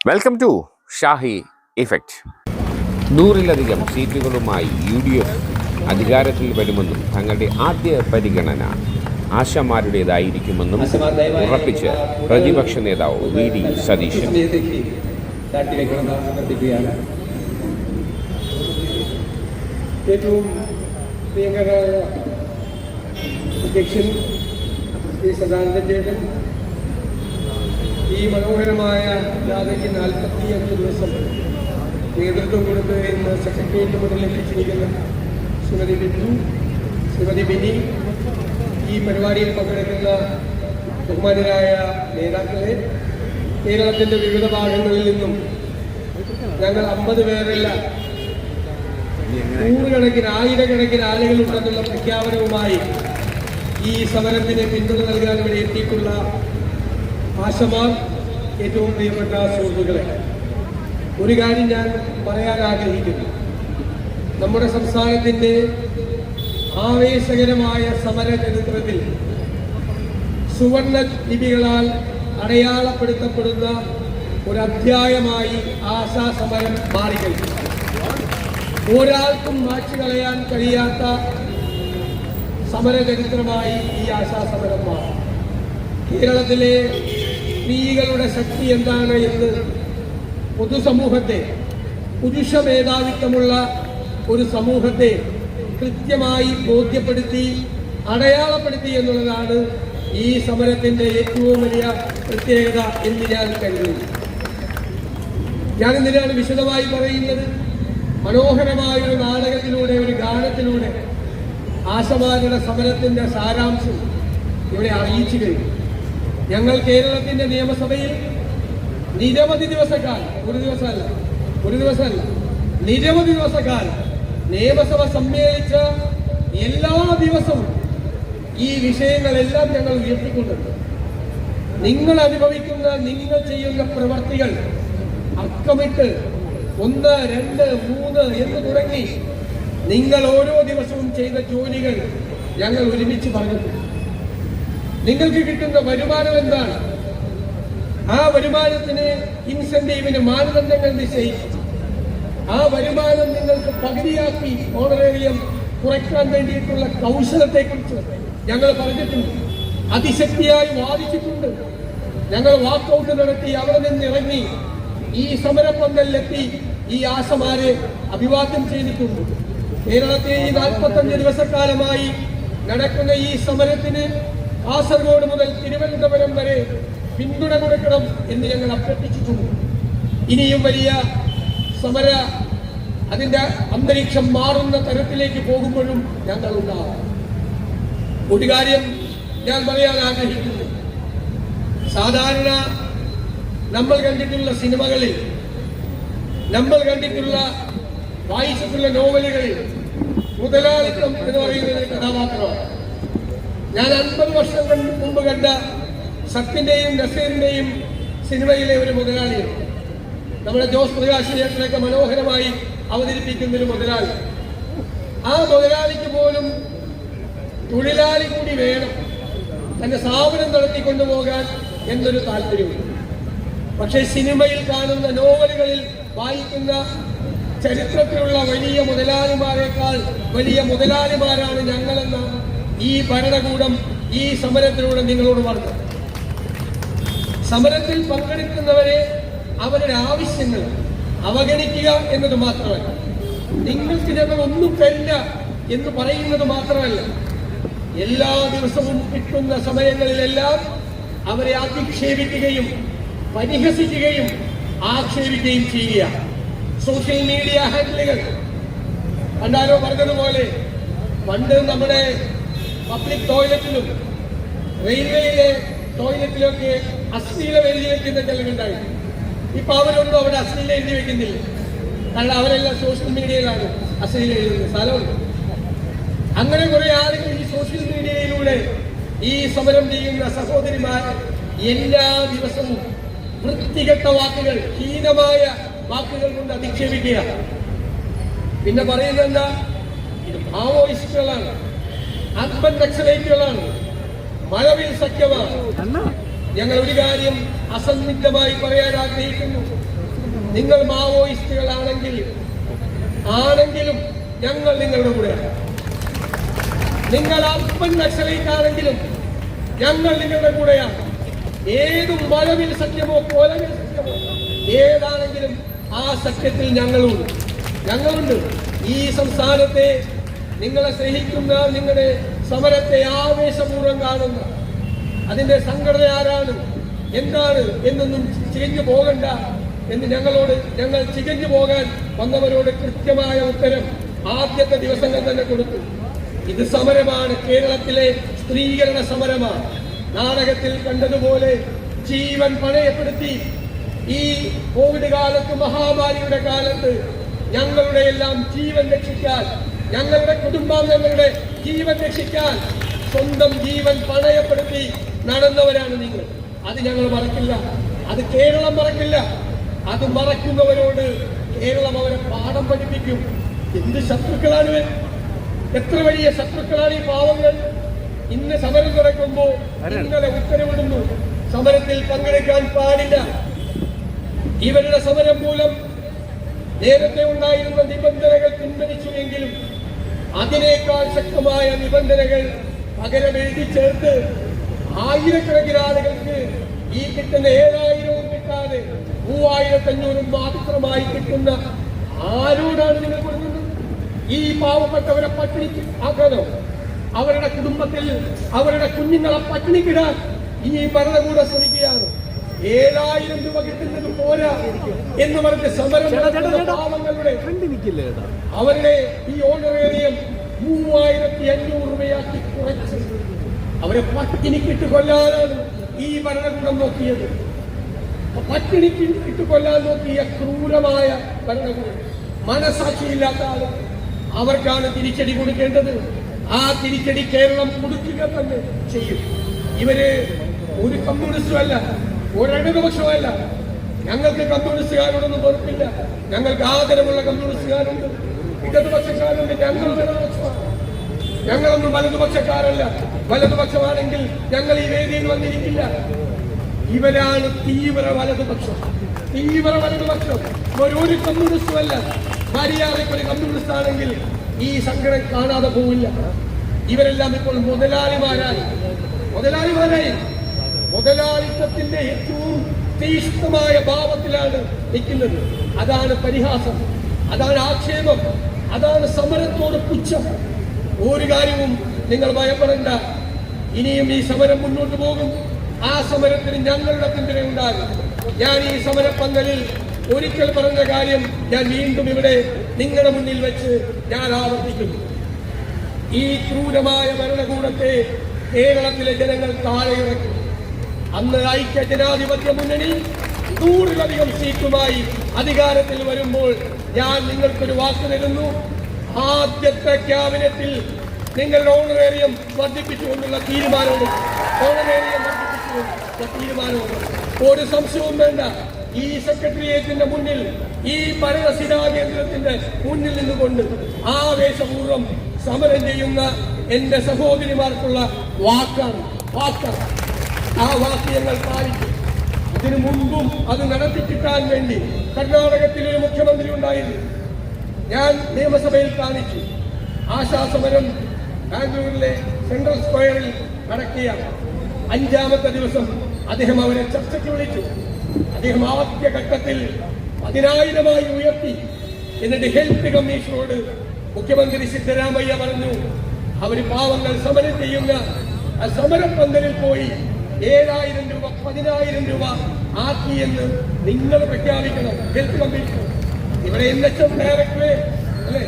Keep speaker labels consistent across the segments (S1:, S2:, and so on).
S1: Welcome to Shahi effect നൂറിലധികം സീറ്റുകളുമായി U D F അധികാരത്തിൽ വരുമെന്നും തങ്ങളുടെ ആദ്യ പരിഗണന ആശമാരുടേതായിരിക്കുമെന്നും ഉറപ്പിച്ച് പ്രതിപക്ഷ നേതാവ് വി ഡി സതീശൻ.
S2: ഏറ്റവും അധ്യക്ഷൻ ശ്രീ സദാനന്ദ ചേട്ടൻ ഈ മനോഹരമായ ജാഥയ്ക്ക് നാൽപ്പത്തിയഞ്ച് ദിവസം. നേതൃത്വം കൊടുത്ത് ഇന്ന് സെക്രട്ടേറിയറ്റ് മുതൽ എത്തിച്ചിരിക്കുന്ന ശ്രീമതി ബിന്ദു ശ്രീമതി ബിനി ഈ പരിപാടിയിൽ പങ്കെടുക്കുന്ന ബഹുമാനരായ നേതാക്കളെ കേരളത്തിന്റെ വിവിധ ഭാഗങ്ങളിൽ നിന്നും ഞങ്ങൾ അമ്പത് പേരല്ല നൂറുകണക്കിന് ആയിരക്കണക്കിന് ആളുകൾ ഉണ്ടെന്നുള്ള പ്രഖ്യാപനവുമായി ഈ സമരത്തിന് പിന്തുണ നൽകാൻ വേണ്ടി എത്തിയിട്ടുള്ള ആശമാർ ഏറ്റവും പ്രിയപ്പെട്ട സുഹൃത്തുക്കളെ ഒരു കാര്യം ഞാൻ പറയാൻ ആഗ്രഹിക്കുന്നു. നമ്മുടെ സംസ്ഥാനത്തിന്റെ ആവേശകരമായ സമര ചരിത്രത്തിൽ സുവർണ ലിപികളാൽ അടയാളപ്പെടുത്തപ്പെടുന്ന ഒരു അധ്യായമായി ആശാ സമരം മാറിക്കഴിഞ്ഞു. ഒരാൾക്കും മാറ്റി കളയാൻ കഴിയാത്ത സമരചരിത്രമായി ഈ ആശാ സമരം മാറി. കേരളത്തിലെ സ്ത്രീകളുടെ ശക്തി എന്താണ് എന്ന് പൊതുസമൂഹത്തെ പുരുഷ മേധാവിത്വമുള്ള ഒരു സമൂഹത്തെ കൃത്യമായി ബോധ്യപ്പെടുത്തി അടയാളപ്പെടുത്തി എന്നുള്ളതാണ് ഈ സമരത്തിന്റെ ഏറ്റവും വലിയ പ്രത്യേകത എന്ന് ഞാൻ കരുതുന്നു. ഞാൻ എന്തിനാണ് വിശദമായി പറയുന്നത്? മനോഹരമായ ഒരു നാടകത്തിലൂടെ ഒരു ഗാനത്തിലൂടെ ആശമാരുടെ സമരത്തിന്റെ സാരാംശം ഇവിടെ അറിയിച്ചു കഴിഞ്ഞു. ഞങ്ങൾ കേരളത്തിന്റെ നിയമസഭയിൽ നിരവധി ദിവസക്കാലം ഒരു ദിവസമല്ല ഒരു ദിവസമല്ല നിരവധി ദിവസക്കാലം നിയമസഭ സമ്മേളിച്ച എല്ലാ ദിവസവും ഈ വിഷയങ്ങളെല്ലാം ഞങ്ങൾ ഉയർത്തിക്കൊണ്ടുണ്ട് നിങ്ങൾ അനുഭവിക്കുന്ന നിങ്ങൾ ചെയ്യുന്ന പ്രവർത്തികൾ അക്കമിട്ട് ഒന്ന് രണ്ട് മൂന്ന് എന്ന് തുടങ്ങി നിങ്ങൾ ഓരോ ദിവസവും ചെയ്ത ജോലികൾ ഞങ്ങൾ ഒരുമിച്ച് പറഞ്ഞിട്ടുണ്ട്. നിങ്ങൾക്ക് കിട്ടുന്ന വരുമാനം എന്താണ്? ആ വരുമാനത്തിന് ഇൻസെന്റീവിന് മാനദണ്ഡങ്ങൾ നിശ്ചയിച്ചു. ആ വരുമാനം നിങ്ങൾക്ക് പകുതിയാക്കി ഓണറേറിയം കുറയ്ക്കാൻ വേണ്ടിയിട്ടുള്ള കൗശലത്തെക്കുറിച്ച് ഞങ്ങൾ പറഞ്ഞിട്ടുണ്ട്. അതിശക്തിയായി വാദിച്ചിട്ടുണ്ട്. ഞങ്ങൾ വാക്കൗട്ട് നടത്തി അവിടെ നിന്ന് ഇറങ്ങി ഈ സമരപ്പന്തലിലെത്തി ഈ ആശമാരെ അഭിവാദ്യം ചെയ്തിട്ടുണ്ട്. കേരളത്തിലെ ഈ നാൽപ്പത്തഞ്ച് ദിവസക്കാലമായി നടക്കുന്ന ഈ സമരത്തിന് കാസർഗോഡ് മുതൽ തിരുവനന്തപുരം വരെ പിന്തുണ കൊടുക്കണം എന്ന് ഞങ്ങൾ അഭ്യർത്ഥിച്ചിട്ടുണ്ട്. ഇനിയും വലിയ സമര അതിന്റെ അന്തരീക്ഷം മാറുന്ന തരത്തിലേക്ക് പോകുമ്പോഴും ഞങ്ങൾ ഉണ്ടാവാം ഒരു കാര്യം ഞാൻ പറയാൻ ആഗ്രഹിക്കുന്നു. സാധാരണ നമ്മൾ കണ്ടിട്ടുള്ള സിനിമകളിൽ നമ്മൾ കണ്ടിട്ടുള്ള വായിച്ചിട്ടുള്ള നോവലുകളിൽ മുതലാളിത്തം എന്ന് പറയുന്ന കഥാപാത്രമാണ്. ഞാൻ അൻപത് വർഷം മുമ്പ് കണ്ട സത്യന്റെയും നസീറിന്റെയും സിനിമയിലെ ഒരു മുതലാളിയാണ്. നമ്മുടെ ജോസ് പ്രകാശ് ചേട്ടനൊക്കെ മനോഹരമായി അവതരിപ്പിക്കുന്ന ഒരു മുതലാളി. ആ മുതലാളിക്ക് പോലും തൊഴിലാളി കൂടി വേണം. തന്റെ സ്ഥാപനം നടത്തിക്കൊണ്ടു പോകാൻ എന്നൊരു താല്പര്യമുണ്ട്. പക്ഷേ സിനിമയിൽ കാണുന്ന നോവലുകളിൽ വായിക്കുന്ന ചരിത്രത്തിലുള്ള വലിയ മുതലാളിമാരെക്കാൾ വലിയ മുതലാളിമാരാണ് ഞങ്ങളെന്ന ഈ ഭരണകൂടം ഈ സമരത്തിലൂടെ നിങ്ങളോട് പറഞ്ഞു സമരത്തിൽ പങ്കെടുക്കുന്നവരെ അവരുടെ ആവശ്യങ്ങൾ അവഗണിക്കുക എന്നത് മാത്രമല്ല. നിങ്ങൾക്ക് ഞങ്ങൾ ഒന്നും തരില്ല എന്ന് പറയുന്നത് മാത്രമല്ല. എല്ലാ ദിവസവും കിട്ടുന്ന സമയങ്ങളിലെല്ലാം അവരെ അധിക്ഷേപിക്കുകയും പരിഹസിക്കുകയും ആക്ഷേപിക്കുകയും ചെയ്യുക. സോഷ്യൽ മീഡിയ ഹാൻഡിലുകൾ. പണ്ടാരോ പറഞ്ഞതുപോലെ പണ്ട് നമ്മുടെ പബ്ലിക് ടോയ്ലറ്റിലും റെയിൽവേയിലെ ടോയ്ലറ്റിലൊക്കെ അശ്ലീലം എഴുതി വെക്കുന്ന ചിലരുണ്ടായിരുന്നു ഇപ്പൊ അവരൊന്നും അവിടെ അശ്ലീലം എഴുതി വെക്കുന്നില്ല. കാരണം അവരെല്ലാം സോഷ്യൽ മീഡിയയിലാണ് അശ്ലീലം എഴുതുന്നത്. സ്ഥലമുണ്ട് അങ്ങനെ കുറെ ആളുകൾ ഈ സോഷ്യൽ മീഡിയയിലൂടെ ഈ സമരം ചെയ്യുന്ന സഹോദരിമാർ എല്ലാ ദിവസവും വൃത്തികെട്ട വാക്കുകൾ ഹീനമായ വാക്കുകൾ കൊണ്ട് അധിക്ഷേപിക്കുക പിന്നെ പറയുന്നത് എന്താ? ഇത് മാവോയിസ്റ്റുകളാണ്. അർബൻ നക്സലൈറ്റുകളാണ് മഴവിൽ സഖ്യമാണ് ഞങ്ങൾ ഒരു കാര്യം അസന്നിഗ്ധമായി പറയാൻ ആഗ്രഹിക്കുന്നു. നിങ്ങൾ മാവോയിസ്റ്റുകളാണെങ്കിൽ ആണെങ്കിലും ഞങ്ങൾ നിങ്ങളുടെ കൂടെയാണ്. നിങ്ങൾ അല്പൻ നക്സലൈറ്റാണെങ്കിലും ഞങ്ങൾ നിങ്ങളുടെ കൂടെയാണ്. ഏതും മഴവിൽ സത്യമോ കൊലവിൽ സത്യമോ ഏതാണെങ്കിലും ആ സത്യത്തിൽ ഞങ്ങളുണ്ട്. ഞങ്ങളുണ്ട്. ഈ സംസ്ഥാനത്തെ നിങ്ങളെ സ്നേഹിക്കുന്ന നിങ്ങളുടെ സമരത്തെ ആവേശപൂർവം കാണുന്ന അതിന്റെ സംഘടന ആരാണ്? എന്താണ് എന്നൊന്നും ചികഞ്ഞു പോകണ്ട എന്ന് ഞങ്ങളോട് ഞങ്ങൾ ചികഞ്ഞു പോകാൻ വന്നവരോട് കൃത്യമായ ഉത്തരം ആദ്യത്തെ ദിവസങ്ങൾ തന്നെ കൊടുത്തു. ഇത് സമരമാണ്. കേരളത്തിലെ സ്ത്രീകരണ സമരമാണ്. നാടകത്തിൽ കണ്ടതുപോലെ ജീവൻ പണയപ്പെടുത്തി ഈ കോവിഡ് കാലത്ത് മഹാമാരിയുടെ കാലത്ത് ഞങ്ങളുടെ എല്ലാം ജീവൻ രക്ഷിക്കാൻ ഞങ്ങളുടെ കുടുംബാംഗങ്ങളുടെ ജീവൻ രക്ഷിക്കാൻ സ്വന്തം ജീവൻ പണയപ്പെടുത്തി നടന്നവരാണ് നിങ്ങൾ. അത് ഞങ്ങൾ മറക്കില്ല. അത് കേരളം മറക്കില്ല. അത് മറക്കുന്നവരോട് കേരളം അവരെ പാഠം പഠിപ്പിക്കും. എന്ത് ശത്രുക്കളാണ്? എത്ര വലിയ ശത്രുക്കളാണ് ഈ പാവങ്ങൾ? ഇന്ന് സമരം നടക്കുമ്പോ ഇന്നലെ ഉത്തരവിടുന്നു. സമരത്തിൽ പങ്കെടുക്കാൻ പാടില്ല. ഇവരുടെ സമരം മൂലം നേരത്തെ ഉണ്ടായിരുന്ന നിബന്ധനകൾ പിൻവലിച്ചുവെങ്കിലും അതിനേക്കാൾ ശക്തമായ നിബന്ധനകൾ പകരം എഴുതി ചേർത്ത് ആയിരക്കണക്കിന് ആളുകൾക്ക് ഈ കിട്ടുന്ന ഏഴായിരവും കിട്ടാതെ മൂവായിരത്തി അഞ്ഞൂറും മാത്രമായി കിട്ടുന്ന ആരോടാണ് നിങ്ങൾ കൊടുക്കുന്നത്? ഈ പാവപ്പെട്ടവരെ പട്ടിണിക്ക് ആക്കാനോ അവരുടെ കുടുംബത്തിൽ അവരുടെ കുഞ്ഞുങ്ങളെ പട്ടിണിക്കിടാൻ ഈ ഭരണകൂടം ശ്രമിക്കുകയാണ്. ഏഴായിരം രൂപ കിട്ടുന്നത് പോരാ എന്ന് പറഞ്ഞ് സമരം പാവങ്ങളുടെ അവരുടെ ഈ ഓണറേറിയം മൂവായിരത്തി അഞ്ഞൂറ് രൂപയാക്കി കുറച്ച്. അവരെ പട്ടിണിക്കിട്ട് കൊല്ലാനാണ് ഈ ഭരണകൂടം നോക്കിയത്. പട്ടിണിക്ക് ഇട്ട് കൊല്ലാൻ നോക്കിയ ക്രൂരമായ ഭരണകൂടം. മനസാക്ഷിയില്ലാത്ത ആൾ. അവർക്കാണ് തിരിച്ചടി കൊടുക്കേണ്ടത്. ആ തിരിച്ചടി കേരളം കൊടുക്കുക തന്നെ ചെയ്യും. ഇവർ ഒരു കമ്മ്യൂണിസ്റ്റും അല്ല. ഒരു ഇടതുപക്ഷമല്ല ഞങ്ങൾക്ക് കമ്മ്യൂണിസ്റ്റുകാരോടൊന്നും വെറുപ്പില്ല. ഞങ്ങൾക്ക് ആദരവുള്ള കമ്മ്യൂണിസ്റ്റുകാരുണ്ട്. ഇടതുപക്ഷക്കാരുണ്ട്. ഞങ്ങൾ ഇടതുപക്ഷമാണ് ഞങ്ങളൊന്നും വലതുപക്ഷക്കാരല്ല. വലതുപക്ഷമാണെങ്കിൽ ഞങ്ങൾ ഈ വേദിയിൽ വന്നിരിക്കില്ല. ഇവരാണ് തീവ്ര വലതുപക്ഷം. തീവ്ര വലതുപക്ഷം. ഒരു കമ്മ്യൂണിസ്റ്റും അല്ല മര്യാദയ്ക്ക് ഒരു കമ്മ്യൂണിസ്റ്റ് ആണെങ്കിൽ ഈ സംഘടന കാണാതെ പോവില്ല. ഇവരെല്ലാം ഇപ്പോൾ മുതലാളിമാരായി. മുതലാളിമാരായി. മുതലാളിത്തത്തിന്റെ ഏറ്റവും തീഷ്ണമായ ഭാവത്തിലാണ് നിൽക്കുന്നത്. അതാണ് പരിഹാസം അതാണ് ആക്ഷേപം അതാണ് സമരത്തോട് പുച്ഛം. ഒരു കാര്യവും നിങ്ങൾ ഭയപ്പെടേണ്ട. ഇനിയും ഈ സമരം മുന്നോട്ട് പോകും. ആ സമരത്തിന് ഞങ്ങളുടെ പിന്തുണ ഉണ്ടാകും. ഞാൻ ഈ സമരപ്പന്തലിൽ ഒരിക്കൽ പറഞ്ഞ കാര്യം ഞാൻ വീണ്ടും ഇവിടെ നിങ്ങളുടെ മുന്നിൽ വെച്ച് ഞാൻ ആവർത്തിക്കുന്നു ഈ ക്രൂരമായ ഭരണകൂടത്തെ കേരളത്തിലെ ജനങ്ങൾ താഴെ ഇറക്കി അന്ന് ഐക്യ ജനാധിപത്യ മുന്നണി നൂറിലധികം സീറ്റുമായി അധികാരത്തിൽ വരുമ്പോൾ ഞാൻ നിങ്ങൾക്കൊരു വാക്ക് തരുന്നു. ആദ്യത്തെ ക്യാബിനറ്റിൽ നിങ്ങളുടെ ഓണറേറിയം വർദ്ധിപ്പിച്ചുകൊണ്ടുള്ള തീരുമാനവും ഓണറേറിയം വർദ്ധിപ്പിച്ചുകൊണ്ടുള്ള തീരുമാനവും. ഒരു സംശയവും വേണ്ട. ഈ സെക്രട്ടേറിയറ്റിന്റെ മുന്നിൽ ഈ ഭരണസിരാ കേന്ദ്രത്തിന്റെ മുന്നിൽ നിന്നുകൊണ്ട് ആവേശപൂർവം സമരം ചെയ്യുന്ന എന്റെ സഹോദരിമാർക്കുള്ള വാക്കാണ് വാക്കാണ്. ആ വാക്ക് ഞങ്ങൾ പാലിക്കും. ഇതിനു മുൻപും അത് നടത്തി കിട്ടാൻ വേണ്ടി കർണാടകത്തിൽ ഒരു മുഖ്യമന്ത്രി ഉണ്ടായിരുന്നു. ഞാൻ നിയമസഭയിൽ കാണിച്ചു. ആശാസമരം ബാംഗ്ലൂരിലെ സെൻട്രൽ സ്ക്വയറിൽ നടക്കിയ അഞ്ചാമത്തെ ദിവസം അദ്ദേഹം അവരെ ചർച്ചയ്ക്ക് വിളിച്ചു. അദ്ദേഹം ആദ്യ ഘട്ടത്തിൽ പതിനായിരമായി ഉയർത്തി. എന്നിട്ട് ഹെൽത്ത് കമ്മീഷനോട് മുഖ്യമന്ത്രി സിദ്ധരാമയ്യ പറഞ്ഞു അവർ പാവങ്ങൾ സമരം ചെയ്യുന്ന ആ സമരപ്പന്തലിൽ പോയി ഏഴായിരം രൂപ പതിനായിരം രൂപ ആക്കി എന്ന് നിങ്ങൾ പ്രഖ്യാപിക്കണം. ഹെൽത്ത് കമ്മീഷൻ ഇവിടെ എൻ എച്ച് എം ഡയറക്ടറെ അല്ലെ?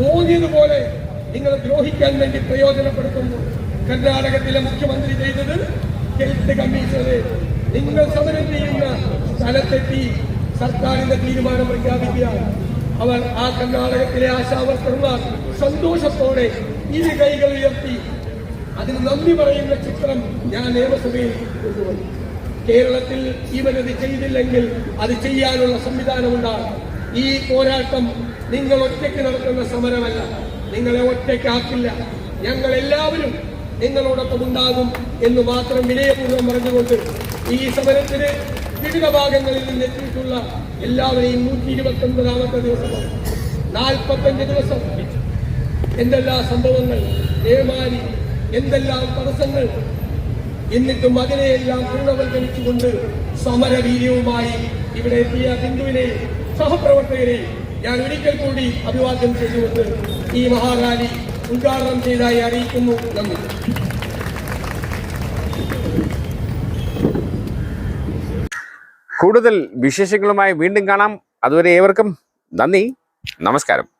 S2: തോന്നിയതുപോലെ നിങ്ങൾ ദ്രോഹിക്കാൻ വേണ്ടി പ്രയോജനപ്പെടുത്തുന്നു. കർണാടകത്തിലെ മുഖ്യമന്ത്രി ചെയ്തത് ഹെൽത്ത് കമ്മീഷണറെ നിങ്ങൾ സമരം ചെയ്യുന്ന സ്ഥലത്തെത്തി സർക്കാരിന്റെ തീരുമാനം പ്രഖ്യാപിക്കുക. അവർ ആ കർണാടകത്തിലെ ആശാവർക്കർമാർ സന്തോഷത്തോടെ ഇരു കൈകൾ ഉയർത്തി അതിന് നന്ദി പറയുന്ന ചിത്രം ഞാൻ നിയമസഭയിൽ കൊണ്ടുവന്നു. കേരളത്തിൽ ഇവരത് ചെയ്തില്ലെങ്കിൽ അത് ചെയ്യാനുള്ള സംവിധാനമുണ്ടാകും ഈ പോരാട്ടം നിങ്ങൾ ഒറ്റയ്ക്ക് നടത്തുന്ന സമരമല്ല. നിങ്ങളെ ഒറ്റയ്ക്കാക്കില്ല. ഞങ്ങൾ എല്ലാവരും നിങ്ങളോടൊപ്പം ഉണ്ടാകും എന്ന് മാത്രം വിനയപൂർവം പറഞ്ഞുകൊണ്ട് ഈ സമരത്തിന് വിവിധ ഭാഗങ്ങളിൽ നിന്ന് എത്തിയിട്ടുള്ള എല്ലാവരെയും നൂറ്റി ഇരുപത്തി ഒൻപതാമത്തെ ദിവസമാണ്. നാൽപ്പത്തഞ്ച് ദിവസം. എന്തെല്ലാം സംഭവങ്ങൾ? ഏമാരി എന്തെല്ലാം തടസ്സങ്ങൾ? എന്നിട്ടും അതിനെയെല്ലാം പൂർണവൽക്കരിച്ചുകൊണ്ട് സമരവീര്യവുമായി ഇവിടെ എത്തിയ ബിന്ദുവിനെ സഹപ്രവർത്തകരെ ഞാൻ ഒരിക്കൽ കൂടി അഭിവാദ്യം ചെയ്തുകൊണ്ട് ഈ മഹാറാലി ഉദ്ഘാടനം ചെയ്തതായി അറിയിക്കുന്നു. നന്ദി.
S1: കൂടുതൽ വിശേഷങ്ങളുമായി വീണ്ടും കാണാം. അതുവരെ ഏവർക്കും നന്ദി. നമസ്കാരം.